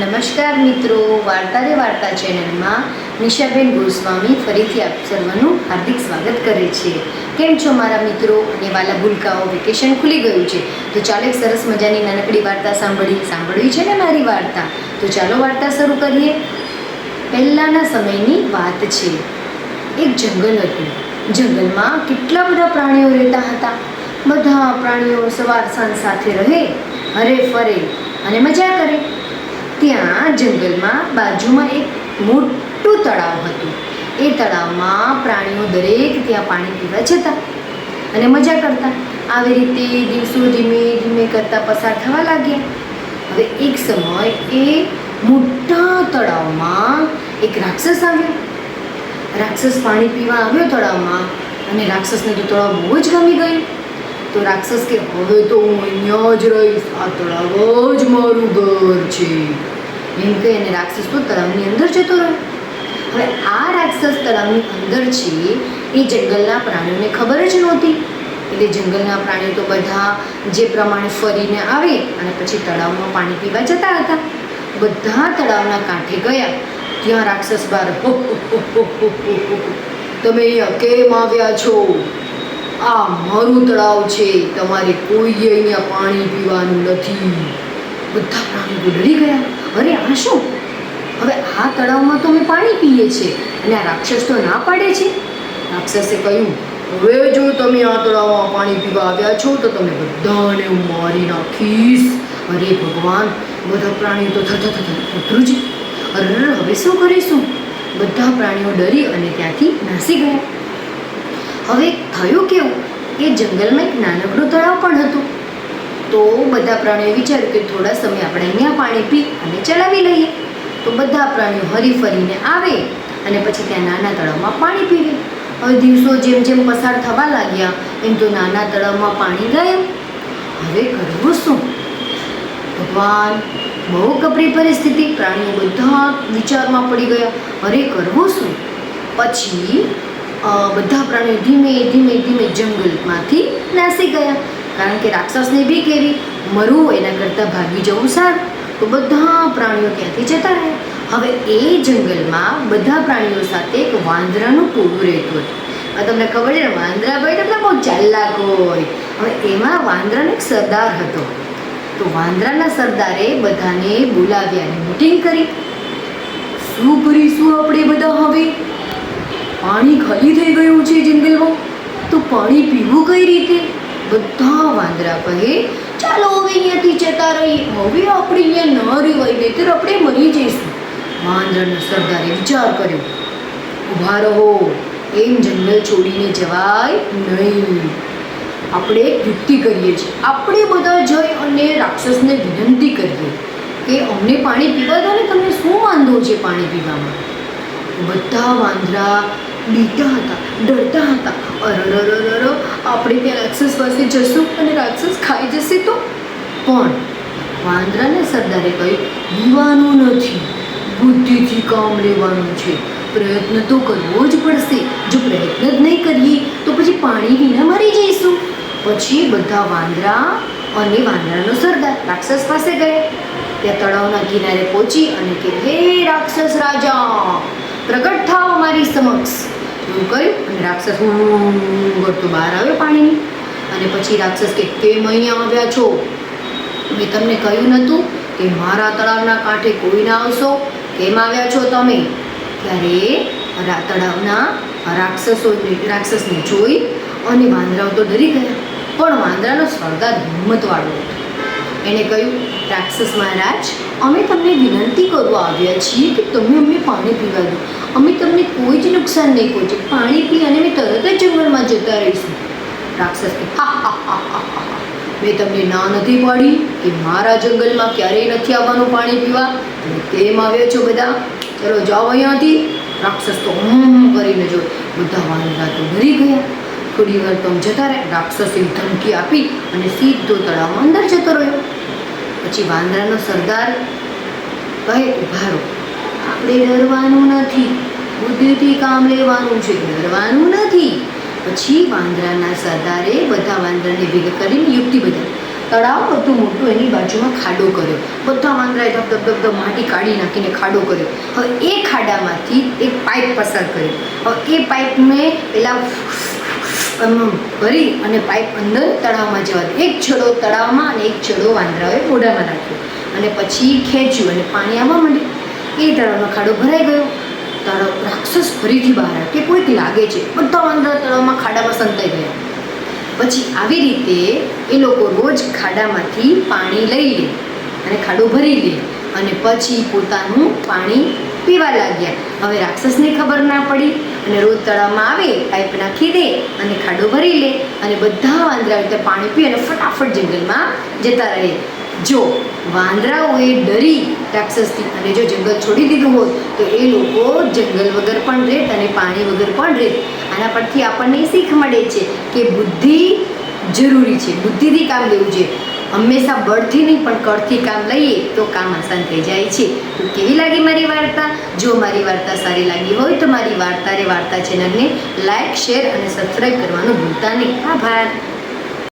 નમસ્કાર મિત્રો, વાર્તા રે વાર્તા ચેનલમાં નિશાબેન ગોસ્વામી ફરીથી આપ સર્વનું હાર્દિક સ્વાગત કરે છે. કેમ છો મારા મિત્રો? અને વાલા ભૂલકાઓ, વેકેશન ખુલી ગયું છે. તો ચાલો એક સરસ મજાની નાનકડી વાર્તા સાંભળી. સાંભળવી છે ને મારી વાર્તા? તો ચાલો વાર્તા શરૂ કરીએ. પહેલાંના સમયની વાત છે. એક જંગલ હતું. જંગલમાં કેટલા બધા પ્રાણીઓ રહેતા હતા? બધા પ્રાણીઓ સવાર સાંજ સાથે રહે, હરે ફરે અને મજા કરે. ત્યાં જંગલમાં બાજુમાં એક મોટું તળાવ હતું. એ તળાવમાં પ્રાણીઓ દરેક ત્યાં પાણી પીવા જતા અને મજા કરતા. આવી રીતે દિવસો ધીમે ધીમે કરતા પસાર થવા લાગ્યા. હવે એક સમય એ મોટા તળાવમાં એક રાક્ષસ આવ્યો. રાક્ષસ પાણી પીવા આવ્યો તળાવમાં અને રાક્ષસને તો તળાવ બહુ જ ગમી ગયું. તો રાક્ષસ કે હવે તો હું અહીંયા જ રહીશ આ તળાવ જ મારું ઘર છે એમ કહી અને રાક્ષસ તો તળાવની અંદર જતો રહ્યો હવે આ રાક્ષસ તળાવની અંદર છે એ જંગલના પ્રાણીઓને ખબર જ નહોતી એટલે જંગલના પ્રાણીઓ તો બધા જે પ્રમાણે ફરીને આવે અને પછી તળાવમાં પાણી પીવા જતા હતા બધા તળાવના કાંઠે ગયા ત્યાં રાક્ષસ બાર. તમે કેમ આવ્યા છો આ મારું તળાવ છે, તમારે કોઈએ અહીંયા પાણી પીવાનું નથી. બધા પ્રાણીઓ ડરી ગયા. અરે, આ શું? હવે આ તળાવમાં તો અમે પાણી પીએ છીએ અને આ રાક્ષસ તો ના પાડે છે. રાક્ષસે કહ્યું, હવે જો તમે આ તળાવમાં પાણી પીવા આવ્યા છો, તો તમે બધાને હું મારી નાખીશ. અરે, ભગવાન, બધા પ્રાણીઓ તો થતા થતા ઉતરું છે. અરે, હવે શું કરીશું? બધા પ્રાણીઓ ડરી અને ત્યાંથી નાસી ગયા. હવે થયું કેવું? એ જંગલમાં એક નાનકડું તળાવ પણ હતું. તો બધા પ્રાણીઓએ વિચાર્યું કે થોડા સમય આપણે અહીંયા પાણી પી અને ચલાવી લઈએ. તો બધા પ્રાણીઓ હરી ફરીને આવે અને પછી ત્યાં નાના તળાવમાં પાણી પીવે. હવે દિવસો જેમ જેમ પસાર થવા લાગ્યા, એમ તો નાના તળાવમાં પાણી ગયું હવે કરવું શું? ભગવાન, બહુ કપરી પરિસ્થિતિ. પ્રાણીઓ બધા વિચારમાં પડી ગયા. અરે કરવું શું? પછી બધા પ્રાણીઓ ધીમે ધીમે ધીમે જંગલમાંથી નાસી ગયા. કારણ કે રાક્ષસને બી કેવી મરવું એના કરતાં ભાગી જવું સારું. તો બધા પ્રાણીઓ ત્યાંથી જતા રહે હવે એ જંગલમાં બધા પ્રાણીઓ સાથે એક વાંદરાનું પૂરું રહેતું હતું. તમને ખબર છે વાંદરા ભાઈ તમને બહુ ચાલાક હોય. હવે એમાં વાંદરાનો એક સરદાર હતો. તો વાંદરાના સરદારે બધાને બોલાવ્યા અને મીટિંગ કરી. શું કરીશું આપણે બધા હવે? પાણી ખાલી થઈ ગયું છે જંગલમાં. તો પાણી પીવું કઈ રીતે? બધા વાંદરા કહે, ચાલો હવે અહીંયાથી જતા રહીએ. હવે આપણે અહીંયા ન રહેવાય, નહીતર આપણે મરી જઈશું. વાંદરાનો સરદારે વિચાર કર્યો ઊભા રહો, એમ જંગલ છોડીને જવાય નહીં. આપણે યુક્તિ કરીએ છીએ. આપણે બધા જઈ અને રાક્ષસને વિનંતી કરીએ કે અમને પાણી પીવા દો ને, તમને શું વાંધો છે પાણી પીવામાં? બધા વાંદરા બીતા હતા, ડરતા હતા. અરરરરર આપણે ત્યાં રાક્ષસ પાસે જશું અને રાક્ષસ ખાઈ જશે તો? પણ વાંદરાને સરદારે કહ્યું પીવાનું નથી, બુદ્ધિથી કામ લેવાનું છે. પ્રયત્ન તો કરવો જ પડશે. જો પ્રયત્ન જ નહીં કરીએ, તો પછી પાણી વિના મરી જઈશું. પછી બધા વાંદરા અને વાંદરાનો સરદાર રાક્ષસ પાસે ગયા. ત્યાં તળાવના કિનારે પહોંચી અને કે હે રાક્ષસ રાજા પ્રગટ થાવ મારી સમક્ષ. એવું કહ્યું અને રાક્ષસ કરતો બહાર આવ્યો પાણીની. અને પછી રાક્ષસ કે કેમ અહીંયા આવ્યા છો. મેં તમને કહ્યું નહોતું કે મારા તળાવના કાંઠે કોઈ ના આવશો. કેમ આવ્યા છો તમે? ત્યારે તળાવના રાક્ષસો રાક્ષસને જોઈ અને વાંદરાઓ તો ડરી ગયા. પણ વાંદરાનો સરદાર હિંમતવાળો હતો. એણે કહ્યું, રાક્ષસ મહારાજ, અમે તમને વિનંતી કરવા આવ્યા છીએ કે તમે અમને પાણી પીવા દો. અમે તમને કોઈ જ નુકસાન નહીં પહોંચે. પાણી પી અને અમે તરત જ જંગલમાં જતા રહીશું. રાક્ષસ હા હા હા હા. મેં તમને ના નથી પાડી કે મારા જંગલમાં ક્યારેય નથી આવવાનું પાણી પીવા. તમે કેમ આવ્યા છો બધા? ચલો જાઓ અહીંયાથી. રાક્ષસ તો હમ કરીને જો બધા વાંદરા તો ડરી ગયા. થોડી વાર તો જતા રહ્યા. રાક્ષસે ધમકી આપી અને સીધો તળાવમાં અંદર જતો રહ્યો. પછી વાંદરાનો સરદાર કહે, ઉભારો, આપણે ડરવાનું નથી. બુદ્ધિથી કામ લેવાનું છે, ડરવાનું નથી. પછી વાંદરાના સરદારે બધા વાંદરાને ભેગા કરીને યુક્તિ બતાવી. તળાવ હતું મોટું એની બાજુમાં ખાડો કર્યો. બધા વાંદરાએ ધબ ધબ ધબ માટી કાઢી નાખીને ખાડો કર્યો. હવે એ ખાડામાંથી એક પાઇપ પસાર કર્યો. હવે એ પાઇપને પેલા આમ ભરી અને પાઇપ અંદર તળાવમાં જવા એક છેડો તળાવમાં અને એક છેડો વાંદરાઓએ મોઢામાં નાખ્યો. અને પછી ખેંચ્યું અને પાણી આવવા માંડ્યું. એ તળાવનો ખાડો ભરાઈ ગયો. તળાવ રાક્ષસ ફરીથી બહાર કે કોઈક લાગે છે? બધા વાંદરા તળાવમાં ખાડામાં સંતાઈ ગયા. પછી આવી રીતે એ લોકો રોજ ખાડામાંથી પાણી લઈ લે અને ખાડો ભરી લે. અને પછી પોતાનું પાણી પીવા લાગ્યા. હવે રાક્ષસને ખબર ના પડી. અને રોજ તળાવમાં આવે, પાઇપ નાખી દે અને ખાડો ભરી લે અને બધા વાંદરા રીતે પાણી પી અને ફટાફટ જંગલમાં જતા રહે. જો વાંદરાઓએ ડરી રાક્ષસથી અને જો જંગલ છોડી દીધું હોત, તો એ લોકો જંગલ વગર પણ રહેત અને પાણી વગર પણ રહેત આના પરથી આપણને શીખ મળે છે કે બુદ્ધિ જરૂરી છે, બુદ્ધિથી કામ લેવું છે હંમેશા બળથી નહીં, પણ કળથી કામ લઈએ તો કામ આસાન થઈ જાય છે. તો કેવી લાગી મારી વાર્તા? જો મારી વાર્તા સારી લાગી હોય તો મારી વાર્તા રે વાર્તા ચેનલને લાઇક શેર અને સબસ્ક્રાઈબ કરવાનું ભૂલતા નહીં. આભાર.